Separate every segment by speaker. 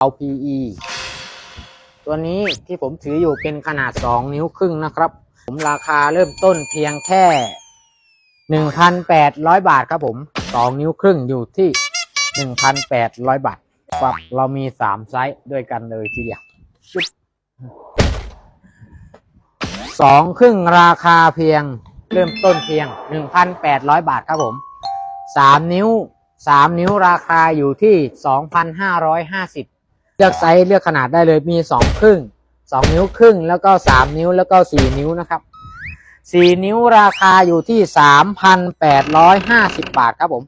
Speaker 1: เอา PE ตัวนี้ที่ผมถืออยู่เป็นขนาด 2 นิ้วครึ่งนะครับ ผมราคาเริ่มต้นเพียงแค่ 1,800 บาทครับผม 2 นิ้วครึ่งอยู่ที่ 1,800 บาทครับเรามี 3 ไซส์ด้วยกันเลยทีเดียวสองครึ่งราคาเพียง เริ่มต้นเพียง 1,800 บาทครับผม 3 นิ้ว 3 นิ้วราคาอยู่ที่ 2,550 เลือกไซส์เลือกขนาดได้เลยมี2ครึ่ง2นิ้วครึ่งแล้วก็3นิ้วแล้วก็4นิ้วนะครับ4นิ้วราคาอยู่ที่3,850บาทครับผม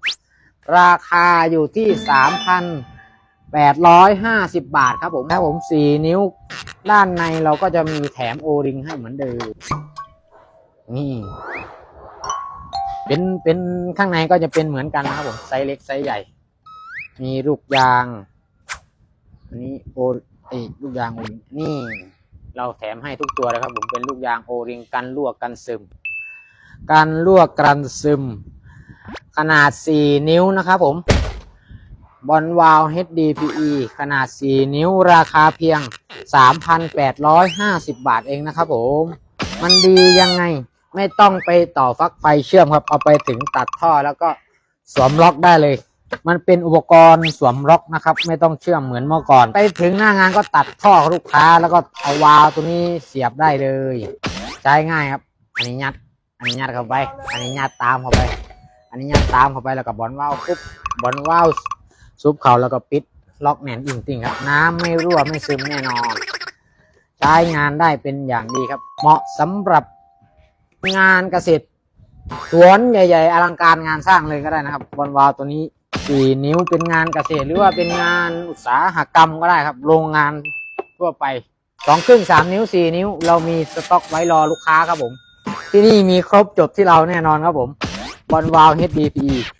Speaker 1: ราคาอยู่ที่3,850บาทครับผมครับผม4นิ้วด้านในเราก็จะมีแถมโอริงให้เหมือนเดิมนี่เป็นเป็นข้างในก็จะเป็นเหมือนกันนะครับผมไซส์เล็กไซส์ใหญ่ มีลูกยาง อันนี้โอเอลูกยางโอริงนี่ เราแถมให้ทุกตัวเลยครับ ผมเป็นลูกยางโอริงกันลวกกันซึม กันลวกกันซึม ขนาด 4 นิ้วนะครับผมบอลวาล HDPE ขนาด 4 นิ้วราคาเพียง 3,850 บาทเองนะครับผม มันดียังไงไม่ต้องไปต่อฟักไฟเชื่อมครับ เอาไปถึงตัดท่อแล้วก็สวมล็อกได้เลย มันเป็นอุปกรณ์สวมล็อกนะครับ ไม่ต้องเชื่อมเหมือนเมื่อก่อน ไปถึงหน้างานก็ตัดท่อลูกค้า แล้วก็เอาวาล์วตัวนี้เสียบได้เลย ใช้ง่ายครับ อันนี้ยัด อันนี้ยัดเข้าไป อันนี้ยัดตามเข้าไป อันนี้ยัดตามเข้าไปแล้วก็บอลว่าวปุ๊บบอลว่าวซุปเขาแล้วก็ปิดล็อกแหนนอิงติงครับ น้ำไม่รั่วไม่ซึมแน่นอน ใช้งานได้เป็นอย่างดีครับ เหมาะสำหรับงานเกษตรสวนใหญ่ ๆ อลังการงานสร้างเลยก็ได้นะครับบอลวาล์วตัวนี้ สี่นิ้วเป็นงานเกษตรหรือว่าเป็นงานอุตสาหกรรมก็ได้ครับ โรงงานทั่วไปสองครึ่งสามนิ้วสี่นิ้ว เรามีสต็อกไว้รอลูกค้าครับผม ที่นี่มีครบจบที่เราแน่นอนครับผมบอลวาล์ว HDPE